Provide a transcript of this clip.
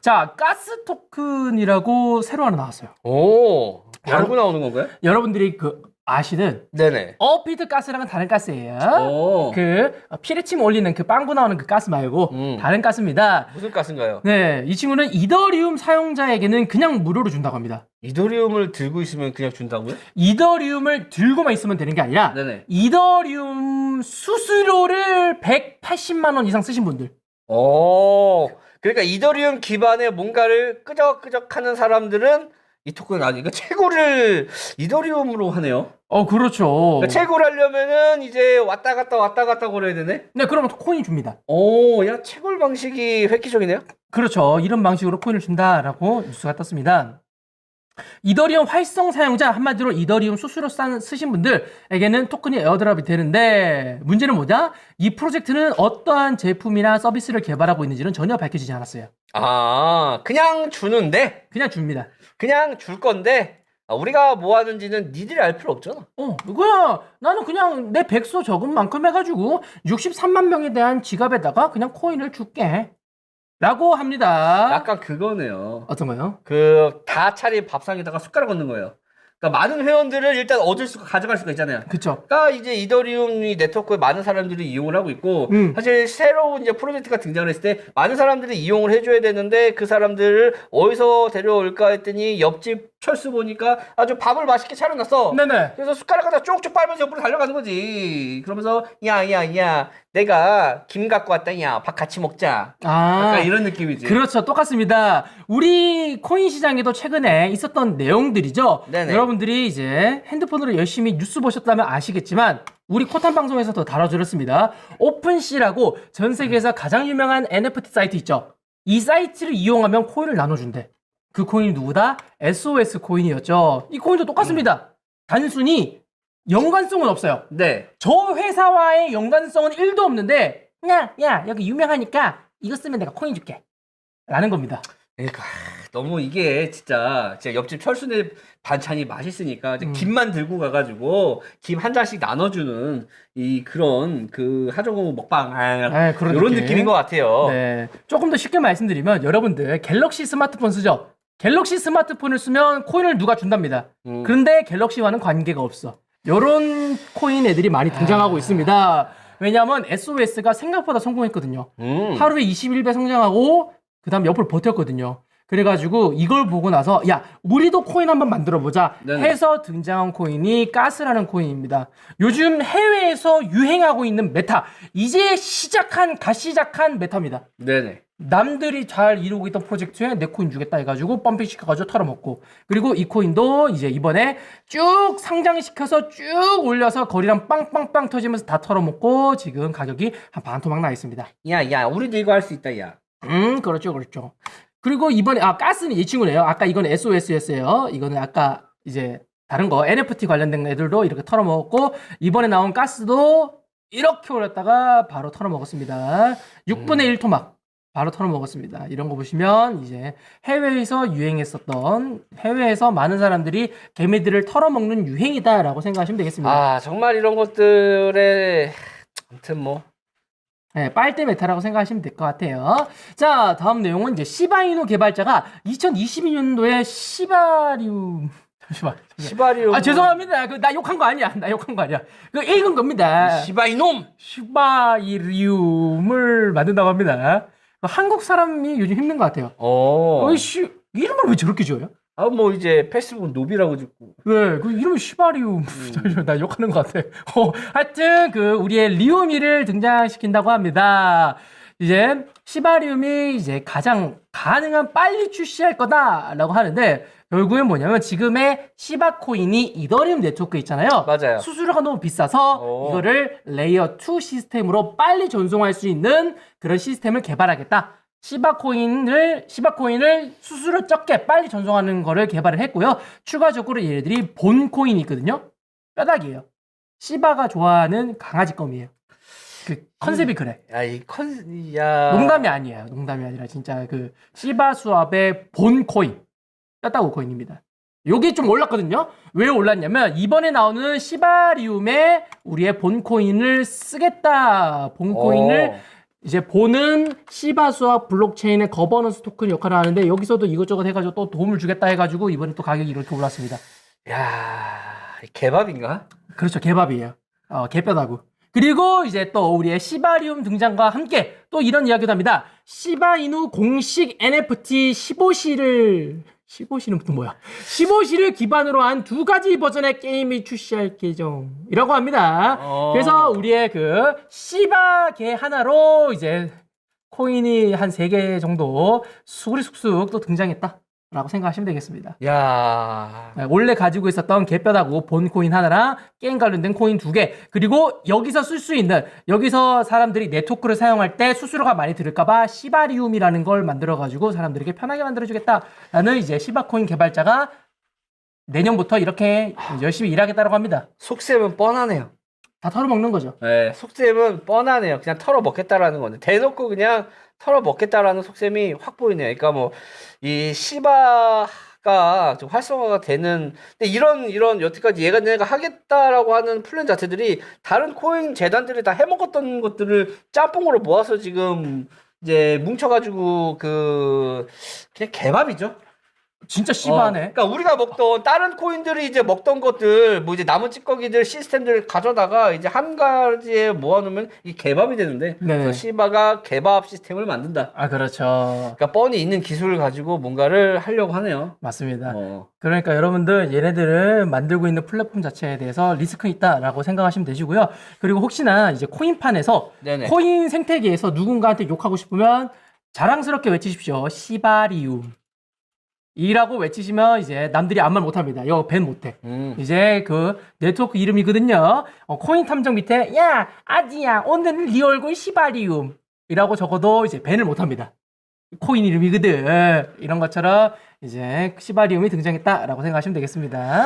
자, 가스 토큰이라고 새로 하나 나왔어요. 오, 바로 여러분- 나오는 건가요? 여러분들이 그 아시는 네네. 어피드 가스랑은 다른 가스예요. 오, 그 피레침 올리는 그 빵구 나오는 그 가스 말고 음. 다른 가스입니다. 무슨 가스인가요? 네, 이 친구는 이더리움 사용자에게는 그냥 무료로 준다고 합니다. 이더리움을 들고 있으면 그냥 준다고요? 이더리움을 들고만 있으면 되는 게 아니라 네네. 이더리움 수수료를 180만 원 이상 쓰신 분들. 오, 그러니까 이더리움 기반의 뭔가를 끄적끄적 하는 사람들은 이 토큰 아니 이거 채굴을 이더리움으로 하네요. 어, 그렇죠. 그러니까 채굴하려면은 이제 왔다 갔다 왔다 갔다 걸어야 되네. 네, 그러면 코인 줍니다. 오, 야 채굴 방식이 획기적이네요. 그렇죠. 이런 방식으로 코인을 준다라고 뉴스가 떴습니다. 이더리움 활성 사용자 한마디로 이더리움 수수료 싸- 쓰신 분들에게는 토큰이 에어드랍이 되는데 문제는 뭐냐? 이 프로젝트는 어떠한 제품이나 서비스를 개발하고 있는지는 전혀 밝혀지지 않았어요. 아, 그냥 주는데 그냥 줍니다. 그냥 줄 건데 아, 우리가 뭐 하는지는 니들이 알 필요 없잖아. 어, 이거야. 나는 그냥 내 백소 적은 만큼 해가지고 63만 명에 대한 지갑에다가 그냥 코인을 줄게. 라고 합니다. 약간 그거네요. 어떤 거요? 그 다 차린 밥상에다가 숟가락 얹는 거예요. 그러니까 많은 회원들을 일단 얻을 수가 가져갈 수가 있잖아요. 그쵸. 그러니까 이제 이더리움이 네트워크에 많은 사람들이 이용을 하고 있고 음. 사실 새로운 이제 프로젝트가 등장을 했을 때 많은 사람들이 이용을 해줘야 되는데 그 사람들을 어디서 데려올까 했더니 옆집 철수 보니까 아주 밥을 맛있게 차려놨어. 네네. 그래서 숟가락 갖다 쪽쪽 빨면서 옆으로 달려가는 거지. 그러면서 야야야 내가 김 갖고 왔다 야밥 같이 먹자. 아. 약간 이런 느낌이지. 그렇죠. 똑같습니다. 우리 코인 시장에도 최근에 있었던 내용들이죠. 네네. 여러분 들이 이제 핸드폰으로 열심히 뉴스 보셨다면 아시겠지만 우리 코탄 방송에서도 다뤄드렸습니다. 오픈씨라고 전 세계에서 가장 유명한 NFT 사이트 있죠. 이 사이트를 이용하면 코인을 나눠준대. 그 코인이 누구다? SOS 코인이었죠. 이 코인도 똑같습니다. 단순히 연관성은 없어요. 네. 저 회사와의 연관성은 1도 없는데 야, 야, 여기 유명하니까 이거 쓰면 내가 코인 줄게. 라는 겁니다. 그러니까 아, 너무 이게 진짜 진짜 옆집 철수네 반찬이 맛있으니까 이제 음. 김만 들고 가가지고 김 한 잔씩 나눠주는 이 그런 그 하정우 먹방 아, 네, 그런 이런 느낌. 느낌 인 것 같아요. 네. 조금 더 쉽게 말씀드리면 여러분들 갤럭시 스마트폰 쓰죠? 갤럭시 스마트폰을 쓰면 코인을 누가 준답니다. 음. 그런데 갤럭시와는 관계가 없어. 요런 코인 애들이 많이 등장하고 있습니다. 왜냐하면 SOS가 생각보다 성공했거든요. 음. 하루에 21배 성장하고 그다음 옆으로 버텼거든요. 그래가지고 이걸 보고 나서 야 우리도 코인 한번 만들어 보자 네네. 해서 등장한 코인이 가스라는 코인입니다. 요즘 해외에서 유행하고 있는 메타 이제 시작한 갓 시작한 메타입니다. 네네. 남들이 잘 이루고 있던 프로젝트에 내 코인 주겠다 해가지고 펌핑 시켜가지고 털어먹고 그리고 이 코인도 이제 이번에 쭉 상장시켜서 쭉 올려서 거리랑 빵빵빵 터지면서 다 털어먹고 지금 가격이 한 반 토막 나 있습니다. 야 야 우리도 이거 할 수 있다 야. 음, 그렇죠, 그렇죠. 그리고 이번에, 아, 가스는 이 친구네요. 아까 이건 SOS였어요. 이거는 아까 이제 다른 거, NFT 관련된 애들도 이렇게 털어먹었고, 이번에 나온 가스도 이렇게 올렸다가 바로 털어먹었습니다. 6분의 1 토막. 바로 털어먹었습니다. 이런 거 보시면 이제 해외에서 유행했었던, 해외에서 많은 사람들이 개미들을 털어먹는 유행이다라고 생각하시면 되겠습니다. 아 정말 이런 것들에 아무튼 뭐 네, 빨대 메타라고 생각하시면 될 것 같아요. 자, 다음 내용은 이제 시바이누 개발자가 2022년도에 시바리움 잠시만. 잠시만. 시바리움 아, 죄송합니다. 그 나 욕한 거 아니야. 나 욕한 거 아니야. 그 읽은 겁니다. 시바 이놈. 시바이리움을 만든다고 합니다. 그 한국 사람이 요즘 힘든 것 같아요. 어. 어이 씨, 이름을 왜 저렇게 지어요? 아 뭐 이제 페이스북 노비라고 짓고. 왜? 그 이름이 시바리움. 잠시만, 나 욕하는 것 같아. 어, 하여튼, 그, 우리의 리우미를 등장시킨다고 합니다. 이제, 시바리움이 이제 가장 가능한 빨리 출시할 거다라고 하는데, 결국엔 뭐냐면, 지금의 시바코인이 이더리움 네트워크 있잖아요. 맞아요. 수수료가 너무 비싸서, 오. 이거를 레이어 2 시스템으로 빨리 전송할 수 있는 그런 시스템을 개발하겠다. 시바코인을 시바코인을 수수료 적게 빨리 전송하는 거를 개발을 했고요. 추가적으로 얘네들이 본 코인이 있거든요. 뼈다귀예요. 시바가 좋아하는 강아지껌이에요. 그 컨셉이 그래. 야 이 컨, 야. 농담이 아니에요. 농담이 아니라 진짜 그 시바 수압의 본 코인 뼈다구 코인입니다. 요게 좀 올랐거든요. 왜 올랐냐면 이번에 나오는 시바리움에 우리의 본 코인을 쓰겠다. 본 코인을 어. 이제 본은 시바수와 블록체인의 거버넌스 토큰 역할을 하는데 여기서도 이것저것 해가지고 또 도움을 주겠다 해가지고 이번에 또 가격이 이렇게 올랐습니다. 야 개밥인가? 그렇죠. 개밥이에요. 어, 개뼈다구. 그리고 이제 또 우리의 시바리움 등장과 함께 또 이런 이야기도 합니다. 시바이누 공식 NFT 15시를 15시는 또 뭐야? 15시를 기반으로 한 두 가지 버전의 게임이 출시할 예정이라고 합니다. 어. 그래서 우리의 그 시바계 하나로 이제 코인이 한세개 정도 수그리숙숙 또 등장했다 라고 생각하시면 되겠습니다. 야 네, 원래 가지고 있었던 개뼈다구 본 코인 하나랑 게임 관련된 코인 두 개, 그리고 여기서 쓸 수 있는, 여기서 사람들이 네트워크를 사용할 때 수수료가 많이 들을까봐 시바리움이라는 걸 만들어가지고 사람들에게 편하게 만들어주겠다라는 이제 시바코인 개발자가 내년부터 이렇게 열심히 일하겠다고 합니다. 속셈은 뻔하네요. 다 털어먹는 거죠. 네, 속셈은 뻔하네요. 그냥 털어 먹겠다라는 건데 대놓고 그냥 털어 먹겠다라는 속셈이 확 보이네요. 그러니까 뭐 이 시바가 좀 활성화가 되는 근데 이런 이런 여태까지 얘가 내가 하겠다라고 하는 플랜 자체들이 다른 코인 재단들이 다 해먹었던 것들을 짬뽕으로 모아서 지금 이제 뭉쳐가지고 그 그냥 개밥이죠. 진짜 시바네. 어, 그러니까 우리가 먹던 다른 코인들이 이제 먹던 것들 뭐 이제 남은 찌꺼기들 시스템들 가져다가 이제 한 가지에 모아놓으면 이 개밥이 되는데 네네. 그래서 시바가 개밥 시스템을 만든다. 아, 그렇죠. 그러니까 뻔히 있는 기술을 가지고 뭔가를 하려고 하네요. 맞습니다. 어. 그러니까 여러분들 얘네들을 만들고 있는 플랫폼 자체에 대해서 리스크 있다라고 생각하시면 되시고요. 그리고 혹시나 이제 코인판에서 네네. 코인 생태계에서 누군가한테 욕하고 싶으면 자랑스럽게 외치십시오. 시바리움. 이라고 외치시면 이제 남들이 아무 말 못합니다. 이거 밴 못해. 음. 이제 그 네트워크 이름이거든요. 어, 코인 탐정 밑에 야 아지야 오늘은 네 얼굴 시바리움 이라고 적어도 이제 밴을 못합니다. 코인 이름이거든. 이런 것처럼 이제 시바리움이 등장했다라고 생각하시면 되겠습니다.